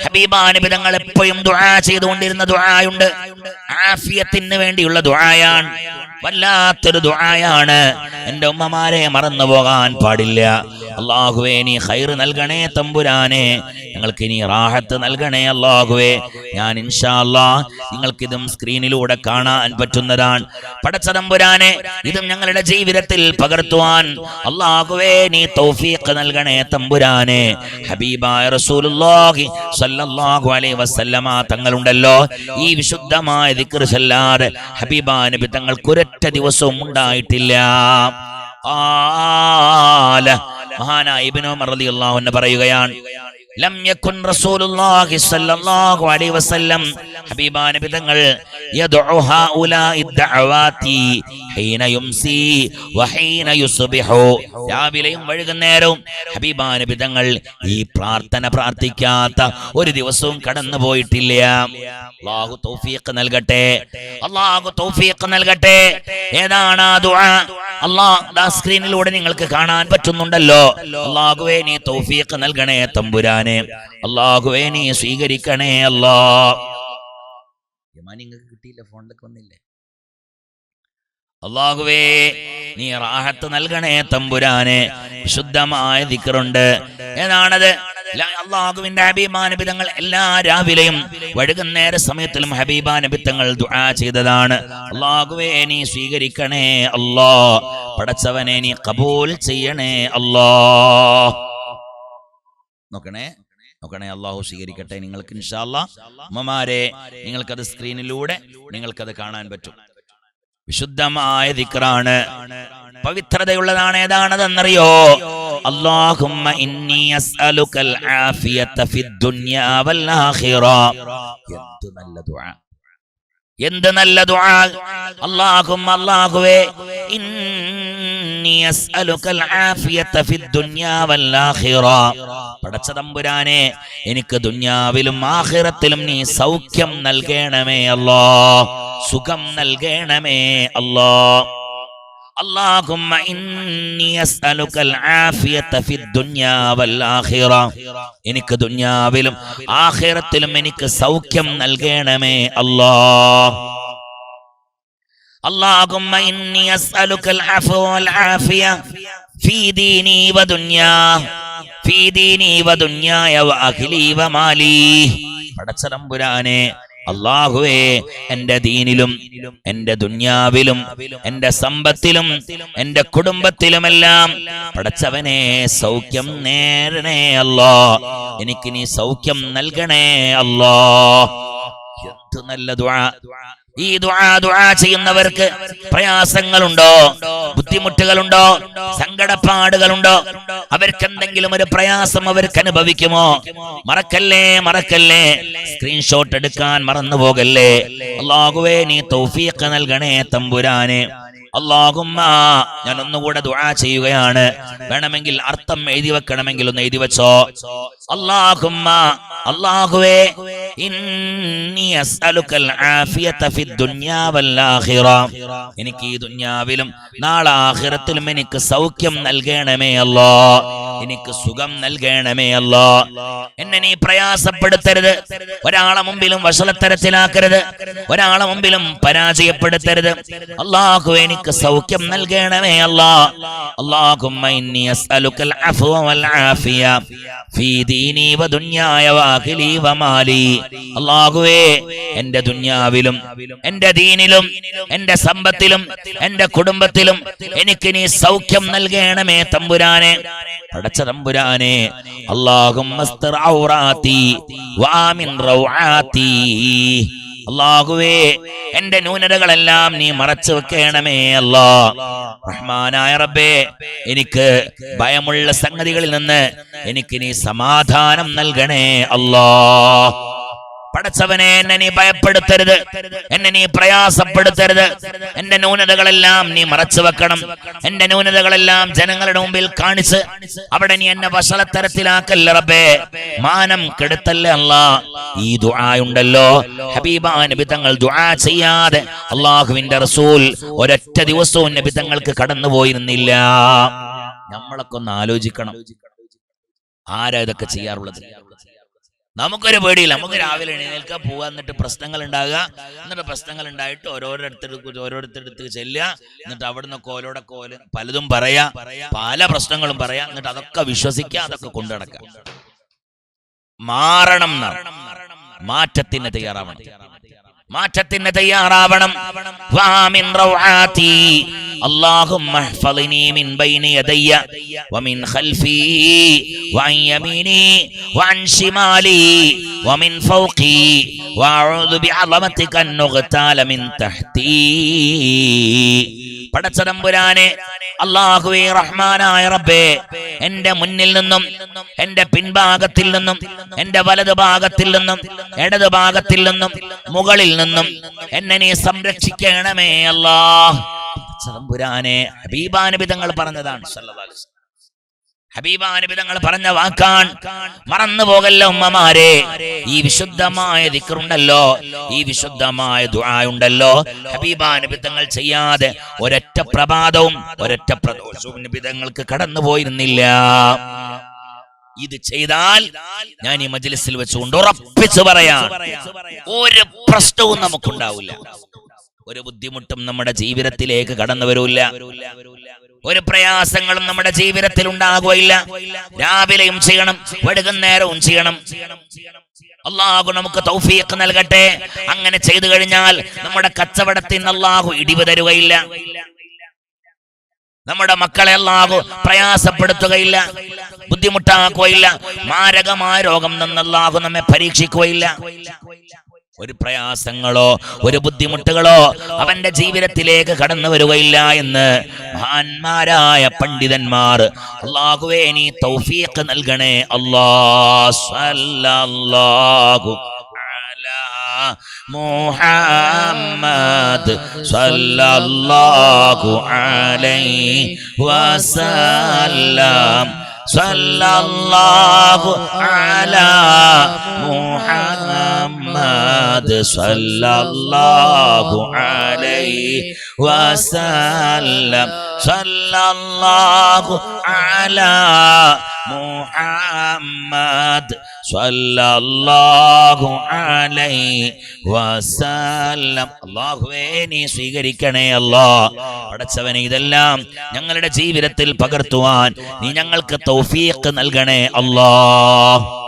ഹബീബാനബി തങ്ങൾ എപ്പോഴും ദുആ ചെയ്തുകൊണ്ടിരുന്ന ദുആയുണ്ട്. ആഫിയത്തിന് വേണ്ടിയുള്ള ദുആയാണ്. വല്ലാത്തൊരു ദുആയാണ്. എന്റെ ഉമ്മമാരെ മറന്നു പോകാൻ പാടില്ല. അള്ളാഹുവേ നീ ഖൈർ നൽകണേ തമ്പുരാനെ. ഞങ്ങൾക്ക് ഇനി റാഹത്ത് നൽകണേ അള്ളാഹുവേ ഞാൻ ഇൻഷാ അല്ലാ നിങ്ങൾക്കിതും സ്ക്രീനിലൂടെ കാണാൻ പറ്റുന്നതാണ്. പടച്ച തമ്പുരാനെ ഇതും ഞങ്ങളുടെ ജീവിതത്തിൽ പകർത്തുവാൻ അള്ളാഹുവേ നീ തൗഫീഖ് നൽകണേ തമ്പുരാനെ. ഹബീബായ റസൂലുള്ളാഹി സല്ലല്ലാഹു അലൈഹി വസല്ലമ തങ്ങളുണ്ടല്ലോ. ഈ വിശുദ്ധമായ ദിക്ർ ചൊല്ലാതെ ഹബീബാ നബി തങ്ങൾക്ക് ഒരൊറ്റ ദിവസവും ഉണ്ടായിട്ടില്ല. ആല മഹാനായ ഇബ്നു അൻഹു പറയുകയാണ് ലം യകുൻ റസൂലുള്ളാഹി സ്വല്ലല്ലാഹു അലൈഹി വസല്ലം. ഹബീബാ നബി തങ്ങൾ യദ്ഉ ഹൗലാഇ ദഅവാതി ഹീന യുംസി വഹീന യുസ്ബിഹു. രാവിലെയും വൈകുന്നേരവും ഹബീബാ നബി തങ്ങൾ ഈ പ്രാർത്ഥന പ്രാർത്ഥിക്കാത്ത ഒരു ദിവസവും കടന്നു പോയിട്ടില്ല. അള്ളാഹു തൗഫീഖ് നൽകട്ടെ. അള്ളാഹു തൗഫീഖ് നൽകട്ടെ. ഏതാണ് ആ ദുആ? അള്ളാഹ് സ്ക്രീനിലൂടെ നിങ്ങൾക്ക് കാണാൻ പറ്റുന്നുണ്ടല്ലോ. അള്ളാഹുവേ നീ തൗഫീഖ് നൽകണേ തമ്പുരാനെ അള്ളാഹുവേ നീ സ്വീകരിക്കണേ അല്ലാ. നിങ്ങൾക്ക് കിട്ടിയില്ല ഫോണിലൊക്കെ വന്നില്ലേ? അള്ളാഹുവേ നീ റാഹത്ത് നൽകണേ തമ്പുരാനെ. ശുദ്ധമായ ദിക്കറുണ്ട് ഏതാണത്? അള്ളാഹുവിന്റെ ഹബീബാനബിതങ്ങൾ എല്ലാ രാവിലെയും വഴുകുന്നേര സമയത്തിലും ഹബീബാനബിത്തങ്ങൾ ദുആ ചെയ്തതാണ്. അള്ളാഹുവേ നീ സ്വീകരിക്കണേ അല്ലാ. പടച്ചവനെ നീ കബൂൽ ചെയ്യണേ അല്ലാ. നോക്കണേ. നോക്കണേ അള്ളാഹു സ്വീകരിക്കട്ടെ നിങ്ങൾക്ക് ഇൻഷാല്ല അമ്മമാരെ നിങ്ങൾക്കത് സ്ക്രീനിലൂടെ നിങ്ങൾക്കത് കാണാൻ പറ്റും. വിശുദ്ധമായ ദിക്റാണ്. പവിത്രതയുള്ളതാണ് ഏതാണതെന്നറിയോ ആഖിറ. എന്ത് നല്ല ദുആ. എന്ത് നല്ല ദുആ. അല്ലാഹുമ്മ അല്ലാഹുവേ ഇന്നി അസ്അലുക്കൽ ആഫിയത ഫിദ് ദുനിയാ വൽ ആഖിറ പടച്ച തമ്പുരാനെ എനിക്ക് ദുനിയാവിലും ആഖിറത്തിലും നീ സൗഖ്യം നൽകണമേ അല്ലാ സുഖം നൽകണമേ അല്ലാ اللهم إني أسألك العافية في الدنيا والآخرة എനിക്ക് ദുനിയാവിലും ആഖിറത്തിലും എനിക്ക് സൗഖ്യം നൽകണമേ അല്ലാ اللهم إني أسألك العفو والعافية في ديني ودنيا في ديني ودنياي وأهلي ومالي പടച്ചതമ്പുരാനെ അള്ളാഹുവേ എന്റെ ദീനിലും എന്റെ ദുന്യാവിലും എന്റെ സമ്പത്തിലും എന്റെ കുടുംബത്തിലുമെല്ലാം പടച്ചവനെ സൗഖ്യം നേരണേ അല്ലോ എനിക്ക് നീ സൗഖ്യം നൽകണേ അല്ലോ എന്ത് നല്ല ദുആ ഈ ദുആ ദുആ ചെയ്യുന്നവർക്ക് പ്രയാസങ്ങളുണ്ടോ? ബുദ്ധിമുട്ടുകളുണ്ടോ? സങ്കടപ്പാടുകളുണ്ടോ? അവർക്ക് എന്തെങ്കിലും ഒരു പ്രയാസം അവർക്ക് അനുഭവിക്കുമോ മറക്കല്ലേ മറക്കല്ലേ? സ്ക്രീൻഷോട്ട് എടുക്കാൻ മറന്നു പോകല്ലേ അള്ളാഹുവേ നീ തൗഫീഖ് നൽകണേ തമ്പുരാനെ. അള്ളാഹുമ്മ ഞാൻ ഒന്നുകൂടെ ദുആ ചെയ്യുകയാണ്. വേണമെങ്കിൽ അർത്ഥം എഴുതി വെക്കണമെങ്കിൽ ഒന്ന് എഴുതി വെച്ചോ? അള്ളാഹുമ്മ അള്ളാഹുവേ എനിക്ക് ഈ ദുന്യാവിലും നാളെ ആഹിറത്തിലും എനിക്ക് സൗഖ്യം നൽകണമേ അല്ലാ എനിക്ക് സുഖം നൽകണമേ അല്ലാ എന്നെ നീ പ്രയാസപ്പെടുത്തരുത് ഒരാളെ മുമ്പിലും വഷളത്തരത്തിലാക്കരുത് ഒരാളെ മുമ്പിലും പരാജയപ്പെടുത്തരുത് അള്ളാഹു എനിക്ക് സൗഖ്യം നൽകണമേ അല്ലാ اللهم إني أسألك العفو والعافية في ديني ودنياي وأهلي ومالي അള്ളാഹുവേ എന്റെ ദുന്യാവിലും എന്റെ ദീനിലും എന്റെ സമ്പത്തിലും എന്റെ കുടുംബത്തിലും എനിക്ക് നീ സൗഖ്യം നൽകണമേ തമ്പുരാനെ പടച്ച തമ്പുരാനെ അള്ളാഹും അള്ളാഹുവേ എന്റെ ന്യൂനതകളെല്ലാം നീ മറച്ചു വെക്കണമേ അല്ലാ. റഹ്മാനായ റബ്ബേ എനിക്ക് ഭയമുള്ള സംഗതികളിൽ നിന്ന് എനിക്ക് നീ സമാധാനം നൽകണേ അല്ലാ. പടച്ചവനെ എന്നെ നീ ഭയപ്പെടുത്തരുത്. എന്നെ നീ പ്രയാസപ്പെടുത്തരുത്. എന്റെ ന്യൂനതകളെല്ലാം നീ മറച്ചു വെക്കണം. എന്റെ ന്യൂനതകളെല്ലാം ജനങ്ങളുടെ മുമ്പിൽ കാണിച്ച് അവിടെ നീ എന്നെ വഷളത്തരത്തിലാക്കല്ലറബേ മാനം കെടുത്തല്ലേ അല്ല? ഈ ദുആയുണ്ടല്ലോ ഹബീബ നബി തങ്ങൾ ദുആ ചെയ്യാതെ അള്ളാഹുവിന്റെ റസൂൽ ഒരൊറ്റ ദിവസവും നബി തങ്ങൾക്ക് കടന്നു പോയിരുന്നില്ല നമ്മളൊക്കെ ഒന്ന് ആലോചിക്കണം. ആരാ ഇതൊക്കെ ചെയ്യാറുള്ളത്? നമുക്കൊരു പേടിയില്ല. നമുക്ക് രാവിലെ എഴുന്നേൽക്കുക പോവുക എന്നിട്ട് പ്രശ്നങ്ങൾ ഉണ്ടാകുക എന്നിട്ട് പ്രശ്നങ്ങൾ ഉണ്ടായിട്ട് ഓരോരുത്തരുടെ ഓരോരുത്തരടുത്ത് ചെല്ലുക. എന്നിട്ട് അവിടുന്ന് കോലോടെ കോൽ പലതും പറയാ പല പ്രശ്നങ്ങളും പറയാ. എന്നിട്ട് അതൊക്കെ വിശ്വസിക്കുക അതൊക്കെ കൊണ്ടു നടക്കുക മാറണം മാറ്റത്തിന് തയ്യാറാവണം. മാറ്റത്തിന് തയ്യാറാവണം. اللهم احفظني من بين يدي ومن خلفي وعن يميني وعن شمالي ومن فوقي واعوذ بعظمتك ان نغتال من تحتي പടച്ചതമ്പുരാനെ അള്ളാഹുവേ റഹ്മാനായ റബ്ബേ എന്റെ മുന്നിൽ നിന്നും എന്റെ പിൻഭാഗത്തിൽ നിന്നും എന്റെ വലതു ഭാഗത്തിൽ നിന്നും ഇടതു ഭാഗത്തിൽ നിന്നും മുകളിൽ നിന്നും എന്നെ നീ സംരക്ഷിക്കണമേ അല്ലാ പടച്ചതമ്പുരാനെ ഹബീബാനബി തങ്ങൾ പറഞ്ഞതാണ്. ഹബീബാനബി തങ്ങൾ പറഞ്ഞ വാക്കാൻ മറന്നു പോകല്ല ഉമ്മമാരെ? ഈ വിശുദ്ധമായ ദിക്കറുണ്ടല്ലോ ഈ വിശുദ്ധമായ ദുആയുണ്ടല്ലോ. ഹബീബാനബി തങ്ങൾ ചെയ്യാതെ ഒരൊറ്റ പ്രഭാതവും ഒരൊറ്റ പ്രദോഷവും കടന്നു പോയിരുന്നില്ല ഇത് ചെയ്താൽ ഞാൻ ഈ മജ്ലിസിൽ വെച്ചുകൊണ്ട് ഉറപ്പിച്ചു പറയാം ഒരു പ്രശ്നവും നമുക്കുണ്ടാവില്ല. ഒരു ബുദ്ധിമുട്ടും നമ്മുടെ ജീവിതത്തിലേക്ക് കടന്നു വരൂല്ല. ഒരു പ്രയാസങ്ങളും നമ്മുടെ ജീവിതത്തിൽ ഉണ്ടാകുകയില്ല. രാവിലെയും ചെയ്യണം വൈകുന്നേരവും ചെയ്യണം. അള്ളാഹു നമുക്ക് തൗഫീഖ് നൽകട്ടെ. അങ്ങനെ ചെയ്തു കഴിഞ്ഞാൽ നമ്മുടെ കച്ചവടത്തിന് അള്ളാഹു ഇടിവ് തരുകയില്ല. നമ്മുടെ മക്കളെ അള്ളാഹു പ്രയാസപ്പെടുത്തുകയില്ല. ബുദ്ധിമുട്ടാക്കുകയില്ല. മാരകമായ രോഗം നിന്ന് നമ്മെ പരീക്ഷിക്കുകയില്ല. ഒരു പ്രയാസങ്ങളോ ഒരു ബുദ്ധിമുട്ടുകളോ അവന്റെ ജീവിതത്തിലേക്ക് കടന്നു വരികയില്ല എന്ന് മഹാന്മാരായ പണ്ഡിതന്മാർ അള്ളാഹുവേ നീ തൗഫീഖ് നൽകണേ. അള്ളാഹു മുഹമ്മദ് സല്ലല്ലാഹു അലൈഹി വസല്ലം. സല്ലല്ലാഹു അലാ മുഹമ്മദ് സല്ലല്ലാഹു അലൈഹി വസല്ലം. സല്ലല്ലാഹു അലാ മുഹമ്മദ് സല്ലല്ലാഹു അലൈഹി വസല്ലം. അല്ലാഹുവേ നീ സ്വീകരിക്കണേ അല്ലാ. പടച്ചവനെ ഇതെല്ലാം ഞങ്ങളുടെ ജീവിതത്തിൽ പകർത്തുവാൻ നീ ഞങ്ങൾക്ക് തൗഫീഖ് നൽകണേ അല്ലാ.